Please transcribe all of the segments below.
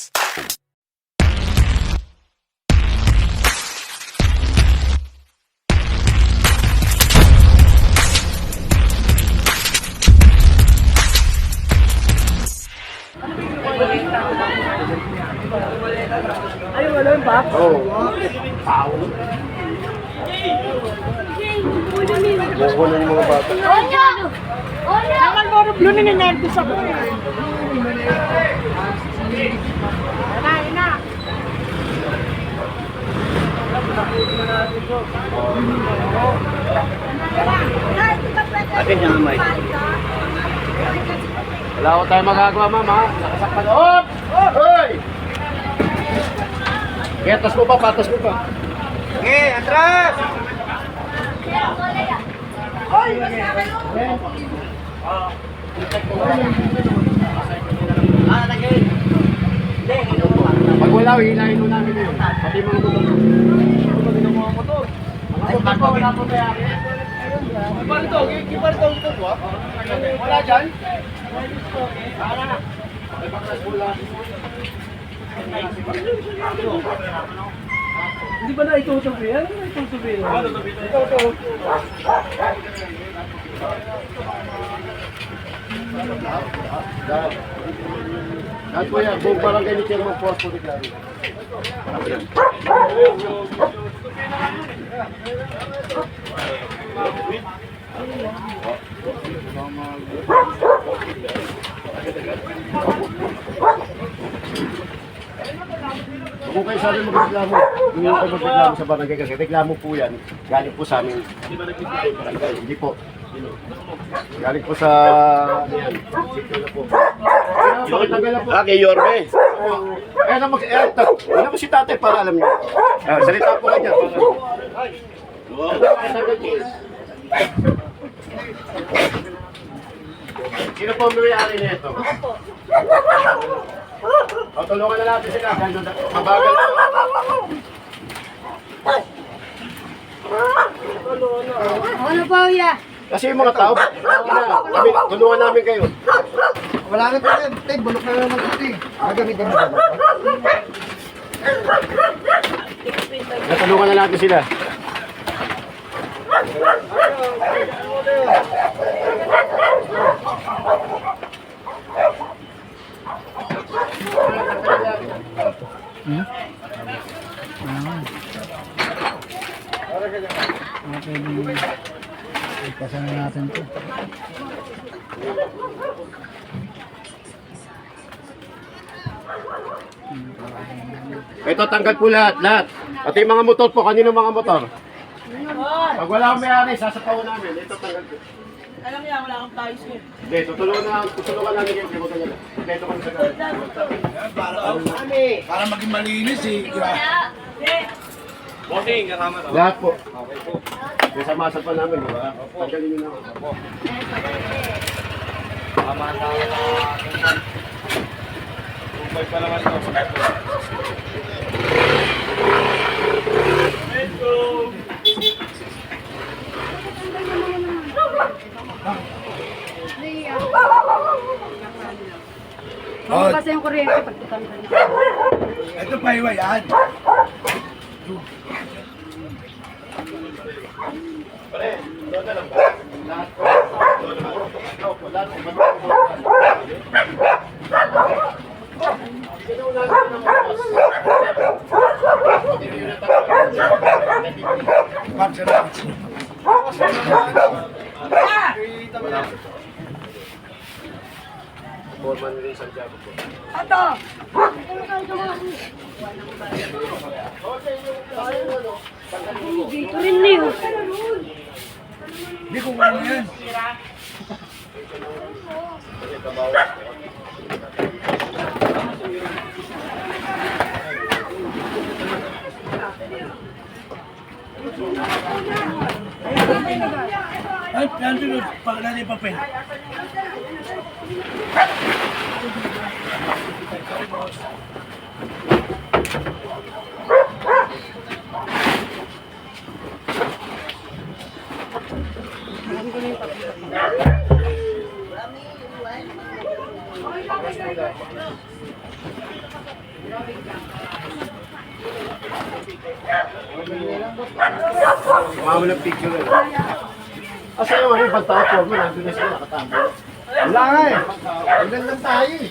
Philippines. Oo. Pao. Boko na yung mga bata. Onya! Onya! Rin blue ni Nervous ako eh. Ina, Atin yung may. Wala ko tayo magagawa, mama. Nakasak pa loob. Hoy! Kaya tas mo pa, patas mo pa. Okay, atras! Pag wala, hilahin mo namin yun. Pati mga motor. Mga motor wala po tayo. Paano to? Kibar to ito po? Wala dyan? Para. May baklas mula. Hindi ba na itutubi? Ano na itutubi yan? Ito, ito. Dahil. Dahil po yan, buong barangay ni Chairman Force po deklaro. Kung kayo sabi magreklamo, hindi kayo magreklamo sa barangay kasi reklamo po yan. Galing po sa amin. Barangay, Hindi po. Galing po sa... na po. Pakitagal po. Ah, kay Yorme. Eh, ano mag... Eh, ta- ano mo si tatay para alam niyo? Ah, salita po kanya. Sino po ang may-ari nito? O, tulungan na natin sila. Mabagal na. Ano ba ya? Kasi yung mga tao. Kami, tulungan namin kayo. Wala na pa yan. Tay, bulok na naman ito eh. Gagamitin mo ba? Natulungan na natin sila. Ito, tanggal po lahat, lahat. Pati yung mga motor po, kanino mga motor? Pag wala akong may-ari, sasapawan namin. Ito, tanggal po. Alam niya, wala akong tayo siya. Hindi, tutulungan na, tutulungan namin yung limutan nila. Ito kami sa galit. Para maging malinis eh. Lahat po. Yung samasan pa namin, di ba? Tanggalin nyo na. ako. Oh, Kasi yung kuryente tutanggal. ito pa iwa yan. Pag sa lahat. Foreman rin Santiago po. Dito rin yun. Hindi ko wala na yan. Ay, plante los de papel. Picture eh. Asa yung ano yung pagtawag mo, nandun na sila nakatama. Wala nga eh. Ilan lang tayo eh.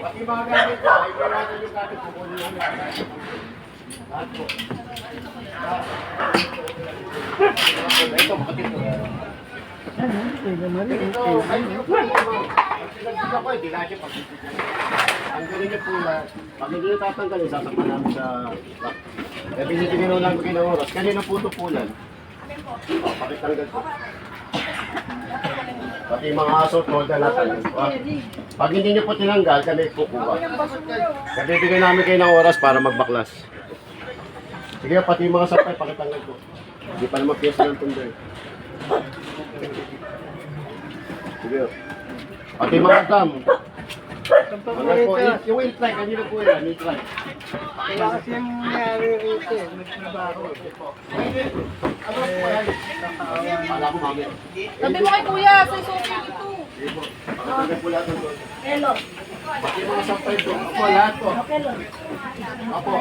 Pati mga gamit ko, ay wala ko. Ko. Ko. Ang galing niyo po na, pag hindi tatanggalin, sasapan namin sa lock. Kaya binibigyan naman namin kayo ng oras. Kanina po ito pulan. Pakitanggal po. Pati mga aso, tolda natin. Ah, Pag hindi nyo po tinanggal, kami kukuha. Kaya bibigyan namin kayo ng oras para magbaklas. Sige, pati yung mga sapay, pakitanggal po. Hindi pa naman piyesa ng tundo eh. Sige. Pati yung mga dam. Ano po, yung- yung wheel track, kanina po yan, wheel track. Wala kasi yung nangyari rito eh. Nagtrabaho. Wala ko mami. Sabi mo kay kuya, sa isusin ito. Sige po. Pakitanggal po lahat ng. Hello. Pati yung mga sampay po. Opo, lahat po. Opo.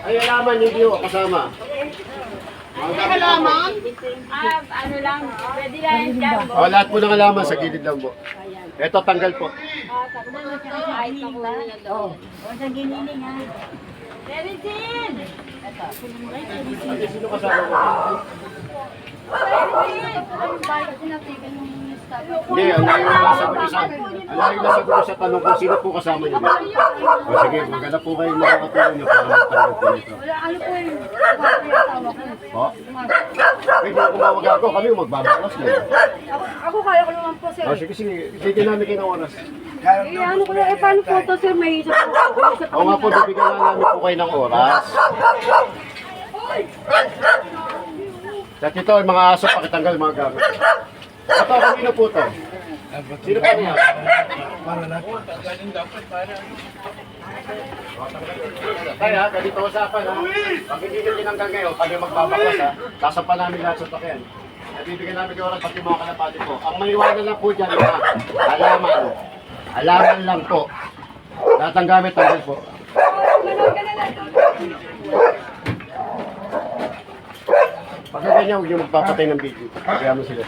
Ay, alaman, hindi ko kasama. Mga halaman? Ah, ano lang, pwede lang yung jumbo. Oh, lahat po ng alaman sa gilid lang po. Ito, tanggal po. Ay, takla. Oo. O, sa giniling ha. Teresin! Ate, sino kasama mo? Hindi, ang layo na sa, ang layo na ko sa tanong kung sino po kasama niyo. O sige, maganda po kayo makakatulong niyo para magtanggap po nito. Ano po yung asawa ko? Po? Pwede ako kumawag ako, kami magbabaklas na. Ako, kaya ko naman po, sir. O sige, sige, bigyan namin kayo ng oras. Eh, ano ko eh, paano po to, sir? May isa po. Isa. Oo nga po, bibigyan na namin po kayo ng oras. At ito, mga aso, pakitanggal mga gamit. Ito, kanino po to? Sino pa niya? Kaya, ganito usapan ha. Pag hindi nyo tinanggal ngayon, pag yung magbabaklas ha, sasampan namin lahat sa takyan. At bibigyan namin kayo oras pati mga kalapati po. Ang maiwanan lang po dyan, mga halaman. Halaman lang po. Lahat ng gamit tanggal po. Pag ganyan, huwag niyo magpapatay ng video. Kaya mo sila.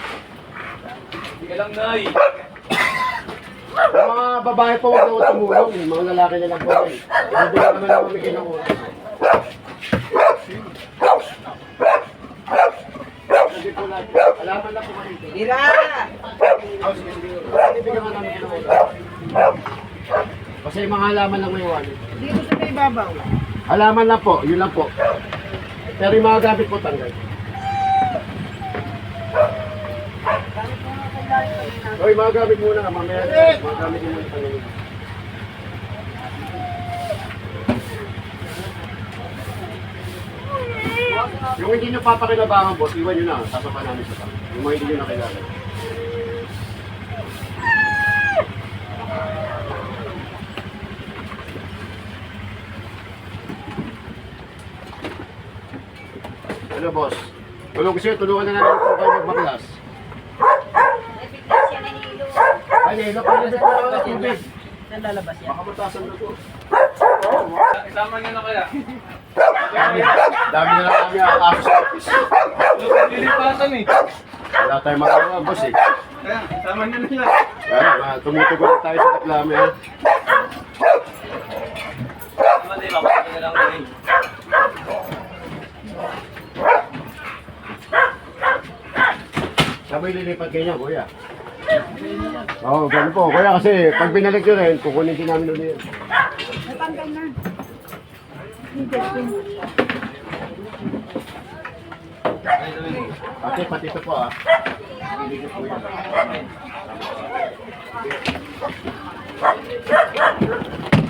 Sige lang, Nay. Yung mga babae po huwag na huwag tumulong. Yung mga lalaki na lang po. Eh. Bibigyan naman naman kami ng oras. Hindi po natin. Alaman lang po kami. Ira! Oh, sige, sige. Bibigyan ka namin ng oras. Kasi yung mga halaman lang may iwanan. Dito sa may babaw. Halaman lang po, yun lang po. Pero yung mga gamit po tanggal. Hoy, mga gamit muna, mamaya. Mga gamit mo muna tanggal. Yung hindi nyo papakinabangan, boss, iwan nyo na. Sasapan namin sa tanggal. Yung mga hindi nyo nakilala. Ano, boss? Tulong kasi, tulungan na namin po kayo magbaklas. Ay, pa rin sa ng tubig. Saan lalabas yan? Baka matasan na to. Isama niyo na kaya. Dami na lang kami ang aso sa office. Lilipasan eh. Wala tayong magawa, boss eh. Kaya, isama niyo na lang. Kaya, tumutugon tayo sa reklame ha. Tama din, papatay na lang din. Sabay lilipat ganyan, kuya. Oo, oh, ganun po. Kuya, kasi pag binalik nyo rin, kukunin din namin ulit yan. Pati, pati ito po ah. Biligit po yan.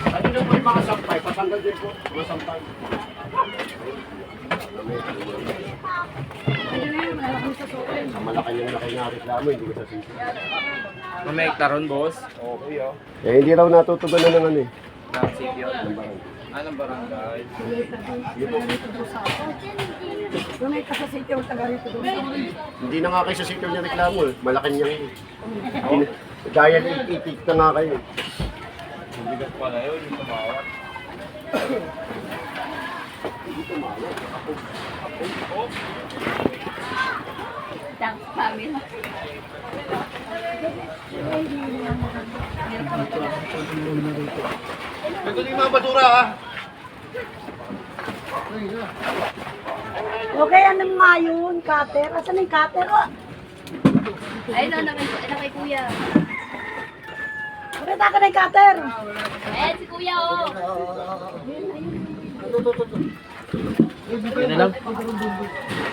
Pati na po yung mga sampay, patanggal din po. Mga sampay. Ang malaki yung laki na reklamo, hindi ko sasabihin. Mamay taron, boss. Okay, oh. Eh, hindi raw natutugunan ng ano eh. Ng city, oh. ng barangay. Anong barangay? Tunay ka sa sityo taga rito. Hindi na nga kayo sa sityo niya reklamo eh. Malaki niya yun. Hindi- Gaya ng itik na nga kayo. Bigat pala yun, yung tumawat. Ito yung mga basura ha. Okay, ano nga yun? Cutter? Asan yung cutter? Oh, Ayun na, na kay, na kay kuya. Pakita ka na yung cutter. Ayan si kuya, oh. Yan na lang. Tingin mo na sa